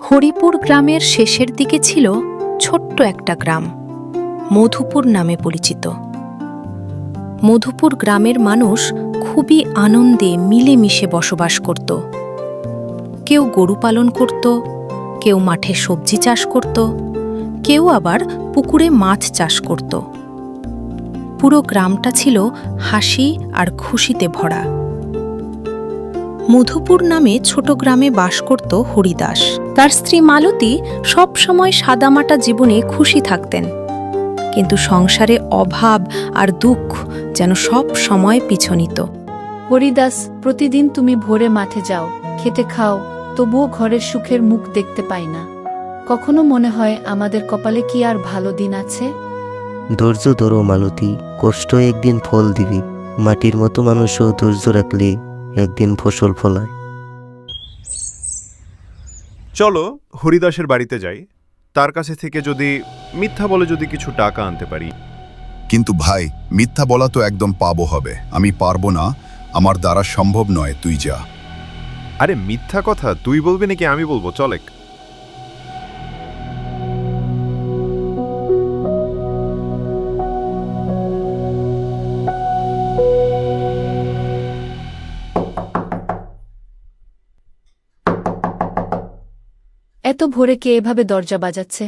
হরিপুর গ্রামের শেষের দিকে ছিল ছোট্ট একটা গ্রাম, মধুপুর নামে পরিচিত। মধুপুর গ্রামের মানুষ খুবই আনন্দে মিলেমিশে বসবাস করত। কেউ গরু পালন করত, কেউ মাঠে সবজি চাষ করত, কেউ আবার পুকুরে মাছ চাষ করত। পুরো গ্রামটা ছিল হাসি আর খুশিতে ভরা। মধুপুর নামে ছোট গ্রামে বাস করত হরিদাস। তার স্ত্রী মালতী সবসময় সাদামাটা জীবনে খুশি থাকতেন। কিন্তু সংসারে অভাব আর দুঃখ যেন সব সময় পিছনিত। হরিদাস প্রতিদিন তুমি ভোরে মাঠে যাও খেতে খাও তবুও ঘরের সুখের মুখ দেখতে পাই না। কখনো মনে হয় আমাদের কপালে কি আর ভালো দিন আছে? ধৈর্য ধরো মালতী কষ্ট একদিন ফল দিবি। মাটির মতো মানুষও ধৈর্য রাখলে একদিন ফসল ফলায়। চলো হরিদাসের বাড়িতে যাই। তার কাছে থেকে যদি মিথ্যা বলে যদি কিছু টাকা আনতে পারি। কিন্তু ভাই মিথ্যা বলা তো একদম পাবো হবে। আমি পারব না। আমার দ্বারা সম্ভব নয় তুই যা। আরে মিথ্যা কথা তুই বলবি নাকি আমি বলব? চলেক এত ভোরে কে এভাবে দরজা বাজাচ্ছে?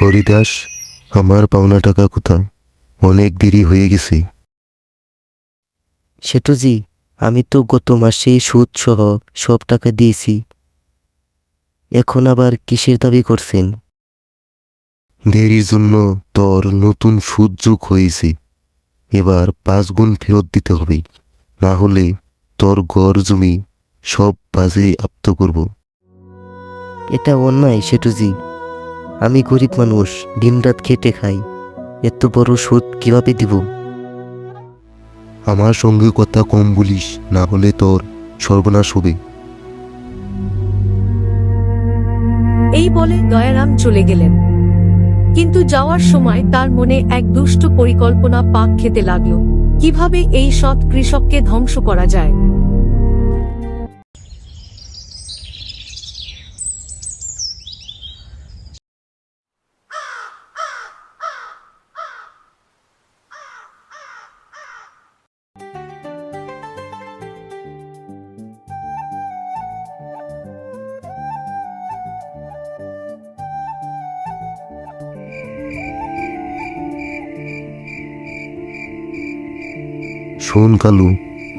হরিদাস আমার পাওনা টাকা কোথায়? অনেক দেরি হয়ে গেছে। সেটুজি আমি তো গত মাসে সুদ সহ সব টাকা দিয়েছি। এখন আবার কিসের দাবি করছেন? দেরির জন্য তোর নতুন সুদ যোগ হয়েছে। এবার পাঁচ গুণ ফেরত দিতে হবে। না হলে তোর ঘর জমি সব বাজে আপ্ত করব। এটা অন্যায় সেটুজি। আমি গরিব মানুষ দিনরাত খেটে খাই। এত বড় সুদ কীভাবে দিব? আমার সঙ্গে কথা কম বলিস না হলে তোর সর্বনাশ হবে। এই বলে দয়ারাম চলে গেলেন। কিন্তু যাওয়ার সময় তার মনে এক দুষ্ট পরিকল্পনা পাক খেতে লাগল। কীভাবে এই সৎ কৃষককে ধ্বংস করা যায়? শোন কালু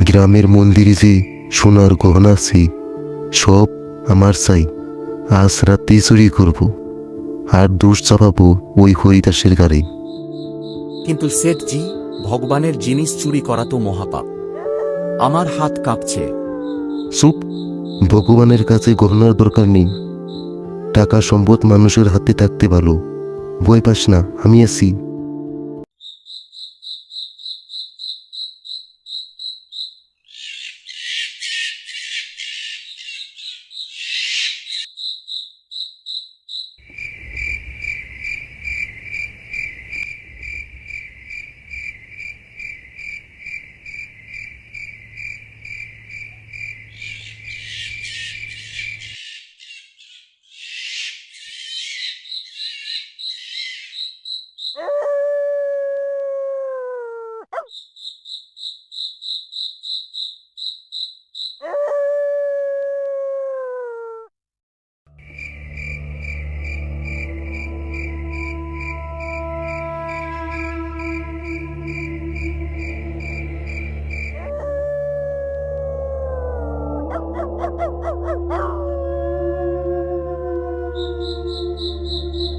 গ্রামের মন্দিরে যে সোনার গহনা আছে সব আমার চাই। আজ রাতে চুরি করব আর দোষ চাপাবো ওই হরিদাসের গাড়ি কিন্তু সেটজি ভগবানের জিনিস চুরি করা তো মহাপাপ। আমার হাত কাঁপছে। চুপ ভগবানের কাছে গহনার দরকার নেই। টাকা সম্পদ মানুষের হাতে থাকতে ভালো। বই পাস না আমি আছি।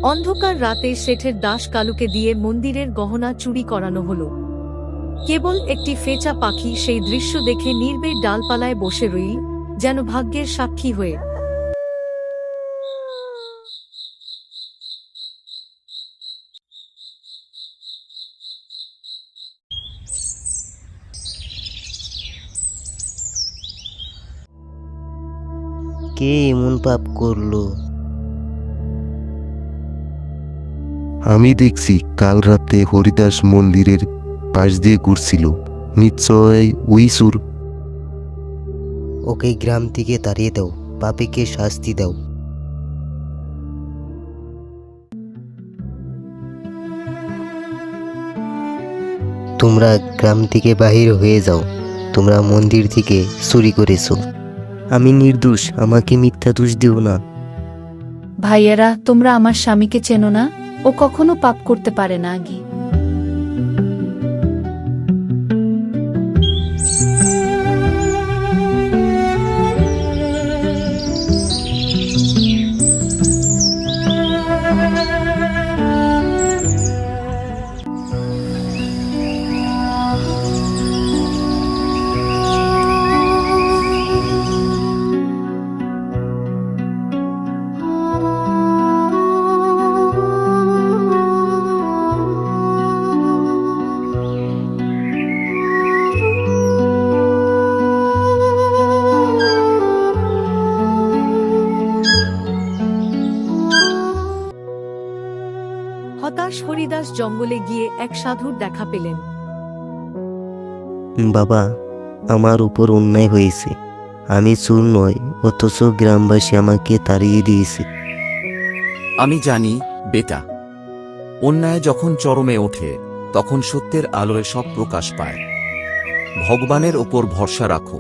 অন্ধকার রাতে শেঠের দাস কালুকে দিয়ে মন্দিরের গহনা চুরি করানো হলো। কেবল একটি ফেচা পাখি সেই দৃশ্য দেখে নির্বের ডালপালায় বসে রইল, যেন ভাগ্যের সাক্ষী হয়ে। কে এমন পাপ করল? আমি দেখছি কাল রাতে হরিদাস মন্দিরের পাশ দিয়ে ঘুরছিল। নিশ্চয় ওই সুর। ওকে গ্রাম থেকে তাড়িয়ে দাও পাপিকে শাস্তি দাও। তোমরা গ্রাম থেকে বাহির হয়ে যাও তোমরা মন্দির থেকে চুরি করেছ। আমি নির্দোষ আমাকে মিথ্যা দোষ দিও না। ভাইয়েরা তোমরা আমার স্বামীকে চেনো না? ও কখনো পাপ করতে পারে না আগে। হতাশ হরিদাস জঙ্গলে গিয়ে এক সাধুর দেখা পেলেন। বাবা আমার উপর অন্যায় হয়েছে। আমি চুর নয় অথচ গ্রামবাসী আমাকে তাড়িয়ে দিয়েছে। আমি জানি বেটা। অন্যায় যখন চরমে ওঠে তখন সত্যের আলোয় সব প্রকাশ পায়। ভগবানের ওপর ভরসা রাখো।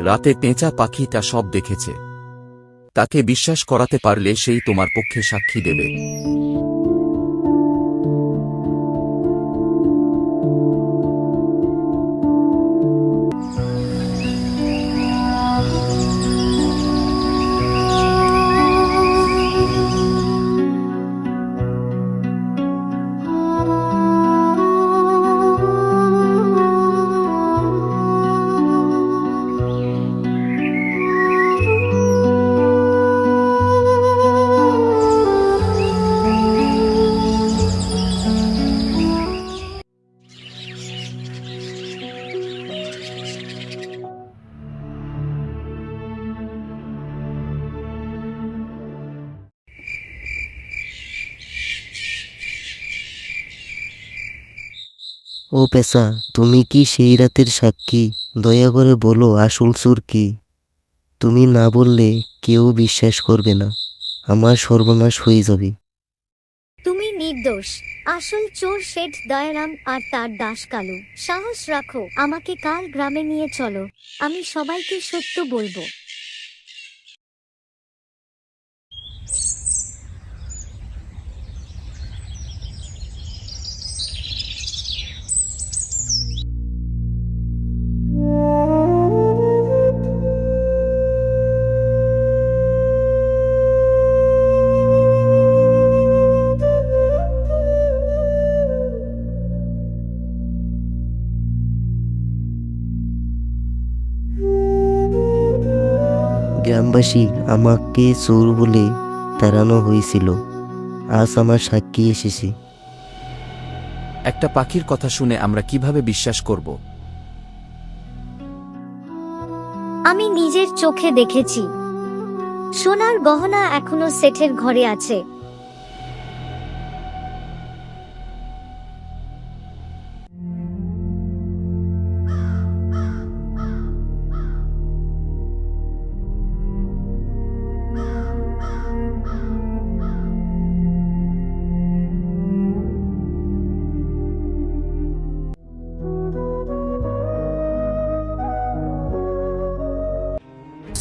রাতে পেঁচা পাখিটা সব দেখেছে। তাকে বিশ্বাস করাতে পারলে সেই তোমার পক্ষে সাক্ষী দেবে। পেশা তুমি কি সেই রাতের সাক্ষী? দয়া করে বলো, আসল সুর কি? তুমি না বললে কেউ বিশ্বাস করবে না। আমার সর্বনাশ হয়ে যাবে। তুমি নির্দোষ। আসল চোর শেঠ দয়ারাম আর তার দাস কালু। সাহস রাখো, আমাকে কাল গ্রামে নিয়ে চলো। আমি সবাইকে সত্য বলব। গ্রামবাসী আমাকে চোর বলে তাড়ানো হয়েছিল। আজ আমার সাক্ষী এসেছে। একটা পাখির কথা শুনে আমরা কীভাবে বিশ্বাস করব? আমি নিজের চোখে দেখেছি। সোনার গহনা এখনও সেঠের ঘরে আছে।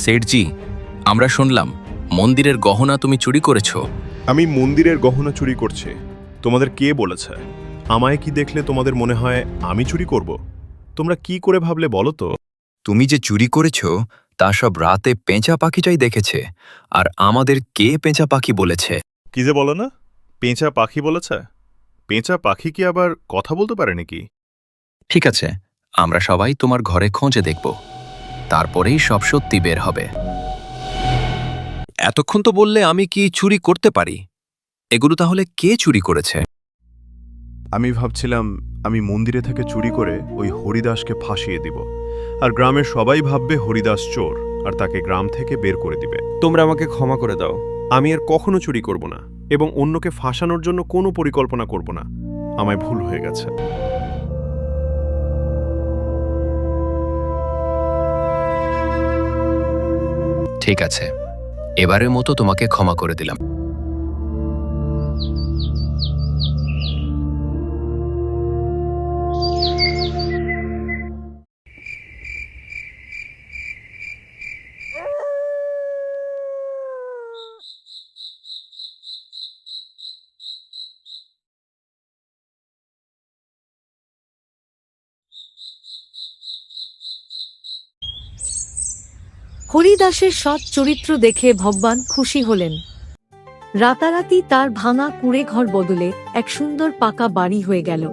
সেঠজি আমরা শুনলাম মন্দিরের গহনা তুমি চুরি করেছ। আমি মন্দিরের গহনা চুরি করছি। তোমাদের কে বলেছে? আমায় কি দেখলে তোমাদের মনে হয় আমি চুরি করব? তোমরা কি করে ভাবলে বলো তো? তুমি যে চুরি করেছ তা সব রাতে পেঁচা পাখিটাই দেখেছে। আর আমাদের কে পেঁচা পাখি বলেছে? কি যে বলো না? পেঁচা পাখি বলেছে? পেঁচা পাখি কি আবার কথা বলতে পারে নাকি? ঠিক আছে আমরা সবাই তোমার ঘরে খোঁজে দেখব। তারপরেই সব সত্যি বের হবে। এতক্ষণ তো বললে আমি কি চুরি করতে পারি? এগুলো তাহলে কে চুরি করেছে? আমি ভাবছিলাম আমি মন্দিরে থেকে চুরি করে ওই হরিদাসকে ফাঁসিয়ে দিব। আর গ্রামের সবাই ভাববে হরিদাস চোর আর তাকে গ্রাম থেকে বের করে দিবে। তোমরা আমাকে ক্ষমা করে দাও। আমি আর কখনো চুরি করব না এবং অন্যকে ফাঁসানোর জন্য কোনো পরিকল্পনা করব না। আমায় ভুল হয়ে গেছে। ঠিক আছে। এবারের মতো তোমাকে ক্ষমা করে দিলাম। হরিদাসের সৎ চরিত্র দেখে ভগবান খুশি হলেন। রাতারাতি তার ভাঙা কুড়ে ঘর বদলে এক সুন্দর পাকা বাড়ি হয়ে গেল।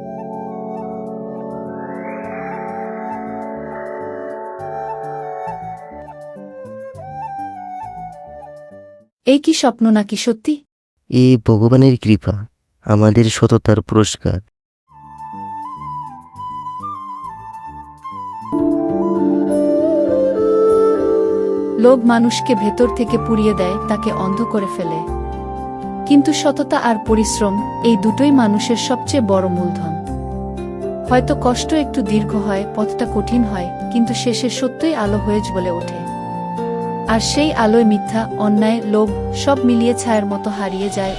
এই কি স্বপ্ন নাকি সত্যি? এ ভগবানের কৃপা, আমাদের সততার পুরস্কার। লোভ মানুষকে ভেতর থেকে পুড়িয়ে দেয়, তাকে অন্ধ করে ফেলে। কিন্তু সততা আর পরিশ্রম এই দুটোই মানুষের সবচেয়ে বড় মূলধন। হয়তো কষ্ট একটু দীর্ঘ হয়, পথটা কঠিন হয়, কিন্তু শেষে সত্যই আলো হয়ে বলে ওঠে। আর সেই আলোয় মিথ্যা, অন্যায়, লোভ সব মিলিয়ে ছায়ের মতো হারিয়ে যায়।